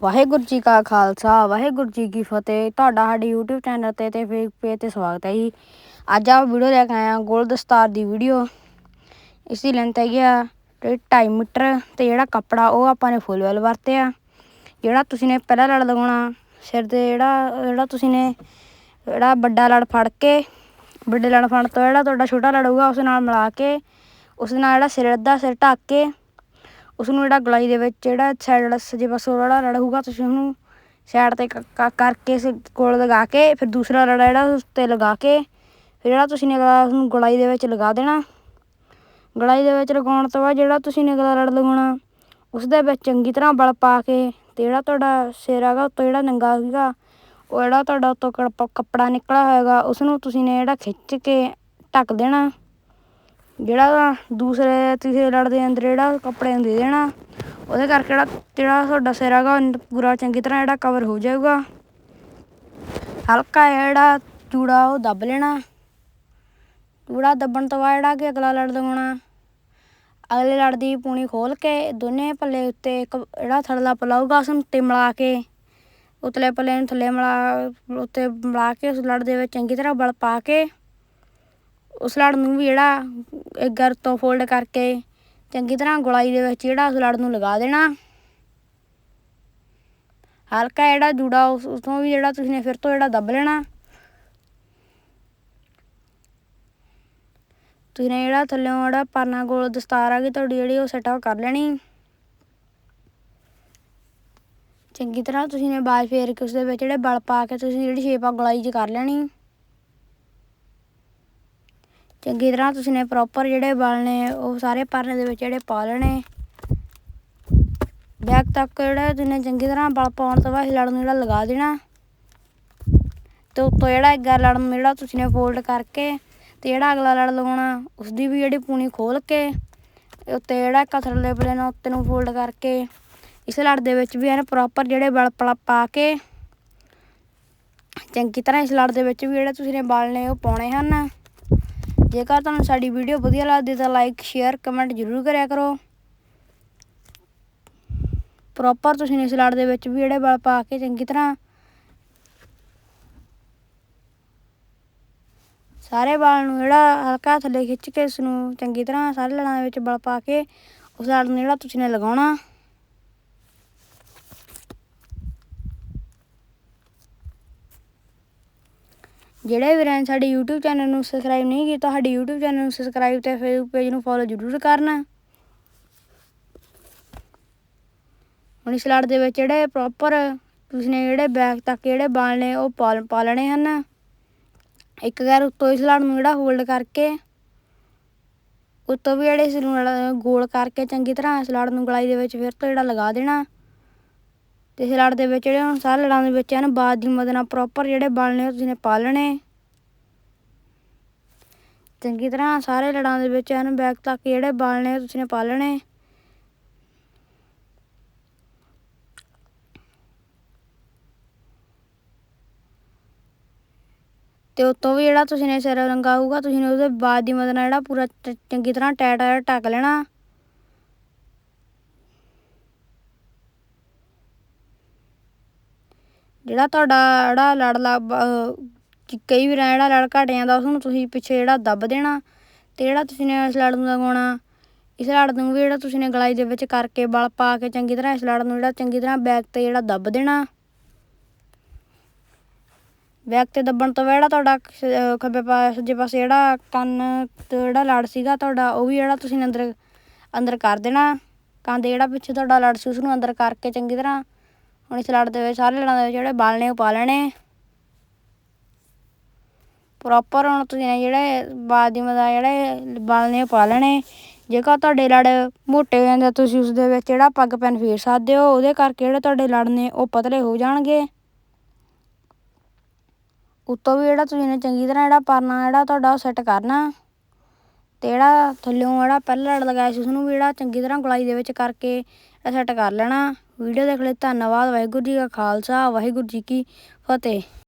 ਵਾਹਿਗੁਰੂ ਜੀ ਕਾ ਖਾਲਸਾ, ਵਾਹਿਗੁਰੂ ਜੀ ਕੀ ਫਤਿਹ। ਤੁਹਾਡਾ ਸਾਡੇ YouTube ਚੈਨਲ ਤੇ ਤੇ ਫੇਸਬੁੱਕ ਪੇਜ ਤੇ ਸਵਾਗਤ ਹੈ ਜੀ। ਅੱਜ ਆ ਵੀਡੀਓ ਲੈ ਕੇ ਆਇਆ ਗੋਲ ਦਸਤਾਰ ਦੀ ਵੀਡੀਓ। ਇਸ ਦੀ ਲੈਂਥ ਹੈਗੀ ਆ 2.5 ਮੀਟਰ ਤੇ ਜਿਹੜਾ ਕੱਪੜਾ ਉਹ ਆਪਾਂ ਨੇ ਫੁੱਲ ਵੈਲ ਵਰਤਿਆ। ਜਿਹੜਾ ਤੁਸੀਂ ਨੇ ਪਹਿਲਾ ਲੜ ਲਗਾਉਣਾ, ਸਿਰ ਤੇ ਜਿਹੜਾ ਜਿਹੜਾ ਤੁਸੀਂ ਨੇ ਜਿਹੜਾ ਵੱਡਾ ਲੜ ਫੜ ਕੇ, ਵੱਡੇ ਲੜ ਫੜ ਤੋਂ ਜਿਹੜਾ ਤੁਹਾਡਾ ਛੋਟਾ ਲੜ ਹੋਊਗਾ, ਉਸ ਨਾਲ ਮਿਲਾ ਕੇ, ਉਸ ਨਾਲ ਜਿਹੜਾ ਸਿਰ ਅੱਧਾ ਸਿਰ ਢੱਕ ਕੇ ਉਸ ਨੂੰ ਜਿਹੜਾ ਗਲਾਈ ਦੇ ਵਿੱਚ, ਜਿਹੜਾ ਸਾਈਡ ਵਾਲਾ ਸੱਜੇ ਪਾਸੋਂ ਜਿਹੜਾ ਲੜ ਹੋਊਗਾ, ਤੁਸੀਂ ਉਹਨੂੰ ਸਾਈਡ ਤੇ ਕਰਕੇ ਇਸ ਕੋਲ ਲਗਾ ਕੇ, ਫਿਰ ਦੂਸਰਾ ਰੜਾ ਜਿਹੜਾ ਉਸ ਤੇ ਲਗਾ ਕੇ, ਫਿਰ ਜਿਹੜਾ ਤੁਸੀਂ ਨੇ ਉਹਨੂੰ ਗਲਾਈ ਦੇ ਵਿੱਚ ਲਗਾ ਦੇਣਾ। ਗਲਾਈ ਦੇ ਵਿੱਚ ਲਗਾਉਣ ਤੋਂ ਬਾਅਦ ਜਿਹੜਾ ਤੁਸੀਂ ਨੇ ਰੜ ਲਗਾਉਣਾ ਉਸ ਦੇ ਵਿੱਚ ਚੰਗੀ ਤਰ੍ਹਾਂ ਬਲ ਪਾ ਕੇ ਤੇ ਜਿਹੜਾ ਤੁਹਾਡਾ ਸਿਰ ਹੈਗਾ, ਉੱਤੋਂ ਜਿਹੜਾ ਨੰਗਾ ਸੀਗਾ, ਉਹ ਜਿਹੜਾ ਤੁਹਾਡਾ ਉੱਤੋਂ ਕੱਪੜਾ ਨਿਕਲਿਆ ਹੋਏਗਾ ਉਸ ਨੂੰ ਤੁਸੀਂ ਨੇ ਜਿਹੜਾ ਖਿੱਚ ਕੇ ਢੱਕ ਦੇਣਾ। ਜਿਹੜਾ ਦੂਸਰੇ ਤੀਸਰੇ ਲੜਦੇ ਅੰਦਰ ਜਿਹੜਾ ਕੱਪੜੇ ਨੂੰ ਦੇ ਦੇਣਾ, ਉਹਦੇ ਕਰਕੇ ਜਿਹੜਾ ਜਿਹੜਾ ਤੁਹਾਡਾ ਸਿਰ ਹੈਗਾ, ਉਹ ਪੂਰਾ ਚੰਗੀ ਤਰ੍ਹਾਂ ਜਿਹੜਾ ਕਵਰ ਹੋ ਜਾਊਗਾ। ਹਲਕਾ ਜਿਹੜਾ ਚੂੜਾ ਉਹ ਦੱਬ ਲੈਣਾ। ਚੂੜਾ ਦੱਬਣ ਤੋਂ ਬਾਅਦ ਜਿਹੜਾ ਕਿ ਅਗਲਾ ਲੜ ਲਗਾਉਣਾ ਅਗਲੇ ਲੜ ਦੀ ਪੂਣੀ ਖੋਲ ਕੇ ਦੋਨੇ ਪੱਲੇ ਉੱਤੇ ਇੱਕ ਜਿਹੜਾ ਥੜਲਾ ਪਲਾਊਗਾ ਉਸ ਨੂੰ ਉੱਤੇ ਮਿਲਾ ਕੇ, ਉਤਲੇ ਪੱਲੇ ਨੂੰ ਥੱਲੇ ਮਿਲਾ, ਉੱਤੇ ਮਿਲਾ ਕੇ ਉਸ ਲੜ ਦੇ ਵਿੱਚ ਚੰਗੀ ਤਰ੍ਹਾਂ ਬਲ ਪਾ ਕੇ ਉਸ ਲੜ ਨੂੰ ਵੀ ਜਿਹੜਾ ਗਰ ਤੋਂ ਫੋਲਡ ਕਰਕੇ ਚੰਗੀ ਤਰ੍ਹਾਂ ਗੁਲਾਈ ਦੇ ਵਿੱਚ ਜਿਹੜਾ ਉਸ ਲੜ ਨੂੰ ਲਗਾ ਦੇਣਾ। ਹਲਕਾ ਜਿਹੜਾ ਜੂੜਾ ਉਸ ਤੋਂ ਵੀ ਜਿਹੜਾ ਤੁਸੀਂ ਨੇ ਫਿਰ ਤੋਂ ਜਿਹੜਾ ਦੱਬ ਲੈਣਾ। ਤੁਸੀਂ ਨੇ ਜਿਹੜਾ ਥੱਲੇੋਂ ਜਿਹੜਾ ਪਰਨਾ ਗੋਲ ਦਸਤਾਰ ਆ ਗਈ, ਤੁਹਾਡੀ ਜਿਹੜੀ ਉਹ ਸੈਟਅਪ ਕਰ ਲੈਣੀ। ਚੰਗੀ ਤਰ੍ਹਾਂ ਤੁਸੀਂ ਨੇ ਬਾਜ ਫੇਰ ਕੇ ਉਸ ਦੇ ਵਿੱਚ ਜਿਹੜੇ ਬਲ ਪਾ ਕੇ ਤੁਸੀਂ ਜਿਹੜੀ ਸ਼ੇਪ ਆ ਗੋਲਾਈ 'ਚ ਕਰ ਲੈਣੀ। ਚੰਗੀ ਤਰ੍ਹਾਂ ਤੁਸੀਂ ਨੇ ਪ੍ਰੋਪਰ ਜਿਹੜੇ ਬਲ ਨੇ, ਉਹ ਸਾਰੇ ਪਰਨੇ ਦੇ ਵਿੱਚ ਜਿਹੜੇ ਪਾ ਲੈਣੇ। ਬੈਕ ਤੱਕ ਜਿਹੜਾ ਤੁਸੀਂ ਚੰਗੀ ਤਰ੍ਹਾਂ ਬਲ ਪਾਉਣ ਤੋਂ ਬਾਅਦ ਲੜ ਨੂੰ ਜਿਹੜਾ ਲਗਾ ਦੇਣਾ। ਤੇ ਉੱਤੋਂ ਜਿਹੜਾ ਇੱਕ ਲੜ ਨੂੰ ਜਿਹੜਾ ਤੁਸੀਂ ਨੇ ਫੋਲਡ ਕਰਕੇ ਤੇ ਜਿਹੜਾ ਅਗਲਾ ਲੜ ਲਗਾਉਣਾ ਉਸ ਦੀ ਵੀ ਜਿਹੜੀ ਪੂਣੀ ਖੋਲ ਕੇ ਉੱਤੇ ਜਿਹੜਾ ਇੱਕ ਥੱਲੇ ਪਲੇ ਉੱਤੇ ਨੂੰ ਫੋਲਡ ਕਰਕੇ ਇਸ ਲੜ ਦੇ ਵਿੱਚ ਵੀ ਇਹਨੇ ਪ੍ਰੋਪਰ ਜਿਹੜੇ ਬਲ ਪਾ ਕੇ ਚੰਗੀ ਤਰ੍ਹਾਂ ਇਸ ਲੜ ਦੇ ਵਿੱਚ ਵੀ ਜਿਹੜੇ ਤੁਸੀਂ ਨੇ ਬਲ ਨੇ ਉਹ ਪਾਉਣੇ ਹਨ। ਜੇਕਰ ਤੁਹਾਨੂੰ ਸਾਡੀ ਵੀਡੀਓ ਵਧੀਆ ਲੱਗਦੀ ਤਾਂ ਲਾਈਕ ਸ਼ੇਅਰ ਕਮੈਂਟ ਜ਼ਰੂਰ ਕਰਿਆ ਕਰੋ। ਪ੍ਰੋਪਰ ਤੁਸੀਂ ਇਸ ਲੜ ਦੇ ਵਿੱਚ ਵੀ ਜਿਹੜੇ ਬਲ ਪਾ ਕੇ ਚੰਗੀ ਤਰ੍ਹਾਂ ਸਾਰੇ ਵਾਲ ਨੂੰ ਜਿਹੜਾ ਹਲਕਾ ਥੱਲੇ ਖਿੱਚ ਕੇ ਇਸ ਨੂੰ ਚੰਗੀ ਤਰ੍ਹਾਂ ਸਾਰੇ ਲੜਾਂ ਦੇ ਵਿੱਚ ਬਲ ਪਾ ਕੇ ਉਸ ਲੜ ਨੂੰ ਜਿਹੜਾ ਤੁਸੀਂ ਨੇ ਲਗਾਉਣਾ। ਜਿਹੜੇ ਵੀਰਾਂ ਸਾਡੇ YouTube ਚੈਨਲ ਨੂੰ ਸਬਸਕ੍ਰਾਈਬ ਨਹੀਂ ਕੀਤਾ, ਸਾਡੇ YouTube ਚੈਨਲ ਨੂੰ ਸਬਸਕ੍ਰਾਈਬ ਤੇ ਫੇਸਬੁੱਕ ਪੇਜ ਨੂੰ ਫੋਲੋ ਜ਼ਰੂਰ ਕਰਨਾ। ਹੁਣ ਇਸ ਲੜ ਦੇ ਵਿੱਚ ਜਿਹੜੇ ਪ੍ਰੋਪਰ ਤੁਸੀਂ ਨੇ ਜਿਹੜੇ ਬੈਕ ਤੱਕ ਜਿਹੜੇ ਬਾਲ ਨੇ ਉਹ ਪਾ ਲੈਣੇ ਹਨ। ਇੱਕ ਗੈਰ ਉੱਤੋਂ ਇਸ ਲੜ ਨੂੰ ਜਿਹੜਾ ਹੋਲਡ ਕਰਕੇ, ਉੱਤੋਂ ਵੀ ਜਿਹੜੇ ਇਸ ਨੂੰ ਗੋਲ ਕਰਕੇ ਚੰਗੀ ਤਰ੍ਹਾਂ ਇਸ ਲੜ ਨੂੰ ਗਲਾਈ ਦੇ ਵਿੱਚ ਫਿਰ ਤੋਂ ਜਿਹੜਾ ਲਗਾ ਦੇਣਾ। ਤੇ ਇਸ ਲੜ ਦੇ ਵਿੱਚ ਜਿਹੜੇ ਹੁਣ ਸਾਰੇ ਲੜਾਂ ਦੇ ਵਿੱਚ ਹਨ ਬਾਦ ਦੀ ਮਦਦ ਨਾਲ ਪ੍ਰੋਪਰ ਜਿਹੜੇ ਬਲ ਨੇ ਤੁਸੀਂ ਨੇ ਪਾਲਣੇ ਚੰਗੀ ਤਰ੍ਹਾਂ ਸਾਰੇ ਲੜਾਂ ਦੇ ਵਿੱਚ ਹਨ ਬੈਕ ਤੱਕ ਜਿਹੜੇ ਬਲ ਨੇ ਤੁਸੀਂ ਨੇ ਪਾਲਣੇ ਤੇ ਉਤੋਂ ਵੀ ਜਿਹੜਾ ਤੁਸੀਂ ਨੇ ਸਿਰ ਰੰਗਾ ਹੋਊਗਾ, ਤੁਸੀਂ ਨੇ ਉਹਦੇ ਬਾਅਦ ਦੀ ਮਦਦ ਨਾਲ ਜਿਹੜਾ ਪੂਰਾ ਚੰਗੀ ਤਰ੍ਹਾਂ ਟਾਈਟ ਟੱਕ ਲੈਣਾ। ਜਿਹੜਾ ਤੁਹਾਡਾ ਜਿਹੜਾ ਲੜ ਲਾ ਕਈ ਵਾਰ ਜਿਹੜਾ ਲੜ ਘਟ ਜਾਂਦਾ, ਉਸ ਨੂੰ ਤੁਸੀਂ ਪਿੱਛੇ ਜਿਹੜਾ ਦੱਬ ਦੇਣਾ ਤੇ ਜਿਹੜਾ ਤੁਸੀਂ ਨੇ ਇਸ ਲੜ ਨੂੰ ਲਗਾਉਣਾ, ਇਸ ਲੜ ਨੂੰ ਵੀ ਜਿਹੜਾ ਤੁਸੀਂ ਨੇ ਗਲਾਈ ਦੇ ਵਿੱਚ ਕਰਕੇ ਬਲ ਪਾ ਕੇ ਚੰਗੀ ਤਰ੍ਹਾਂ ਇਸ ਲੜ ਨੂੰ ਜਿਹੜਾ ਚੰਗੀ ਤਰ੍ਹਾਂ ਬੈਕ ਤੇ ਜਿਹੜਾ ਦੱਬ ਦੇਣਾ। ਬੈਕ ਤੇ ਦੱਬਣ ਤੋਂ ਜਿਹੜਾ ਤੁਹਾਡਾ ਖੱਬੇ ਪਾਸੇ ਸੱਜੇ ਪਾਸੇ ਜਿਹੜਾ ਕੰਨ ਤੇ ਜਿਹੜਾ ਲੜ ਸੀਗਾ ਤੁਹਾਡਾ, ਉਹ ਵੀ ਜਿਹੜਾ ਤੁਸੀਂ ਅੰਦਰ ਅੰਦਰ ਕਰ ਦੇਣਾ। ਕੰਨ ਦੇ ਜਿਹੜਾ ਪਿੱਛੇ ਤੁਹਾਡਾ ਲੜ ਸੀ, ਉਸ ਨੂੰ ਅੰਦਰ ਕਰਕੇ ਚੰਗੀ ਤਰ੍ਹਾਂ ਹੁਣ ਇਸ ਲੜ ਦੇ ਵਿੱਚ, ਸਾਰੇ ਲੜਾਂ ਦੇ ਵਿੱਚ ਜਿਹੜੇ ਬਲ ਨੇ ਉਹ ਪਾ ਲੈਣੇ। ਪ੍ਰੋਪਰ ਹੁਣ ਤੁਸੀਂ ਜਿਹੜੇ ਬਾਦ ਦੀ ਮਦਾ ਜਿਹੜੇ ਬਲ ਨੇ ਪਾ ਲੈਣੇ। ਜੇਕਰ ਤੁਹਾਡੇ ਲੜ ਮੋਟੇ ਹੋ ਜਾਂਦੇ ਤੁਸੀਂ ਉਸ ਦੇ ਵਿੱਚ ਜਿਹੜਾ ਪੱਗ ਪੈਨ ਫੇਰ ਸਕਦੇ ਹੋ। ਉਹਦੇ ਕਰਕੇ ਜਿਹੜੇ ਤੁਹਾਡੇ ਲੜ ਨੇ ਉਹ ਪਤਲੇ ਹੋ ਜਾਣਗੇ। ਉੱਤੋਂ ਵੀ ਜਿਹੜਾ ਤੁਸੀਂ ਨੇ ਚੰਗੀ ਤਰ੍ਹਾਂ ਜਿਹੜਾ ਪਰਨਾ ਜਿਹੜਾ ਤੁਹਾਡਾ ਉਹ ਸੈੱਟ ਕਰਨਾ। ਅਤੇ ਜਿਹੜਾ ਥੱਲਿਓਂ ਜਿਹੜਾ ਪਹਿਲਾ ਲੜ ਲਗਾਇਆ ਸੀ, ਉਸਨੂੰ ਵੀ ਜਿਹੜਾ ਚੰਗੀ ਤਰ੍ਹਾਂ ਗੁਲਾਈ ਦੇ ਵਿੱਚ ਕਰਕੇ ਸੈੱਟ ਕਰ ਲੈਣਾ। ਵੀਡੀਓ ਦੇਖ ਲਈ, ਧੰਨਵਾਦ, ਵਾਹਿਗੁਰੂ ਜੀ ਕਾ ਖਾਲਸਾ, ਵਾਹਿਗੁਰੂ ਜੀ ਕੀ ਫਤਿਹ।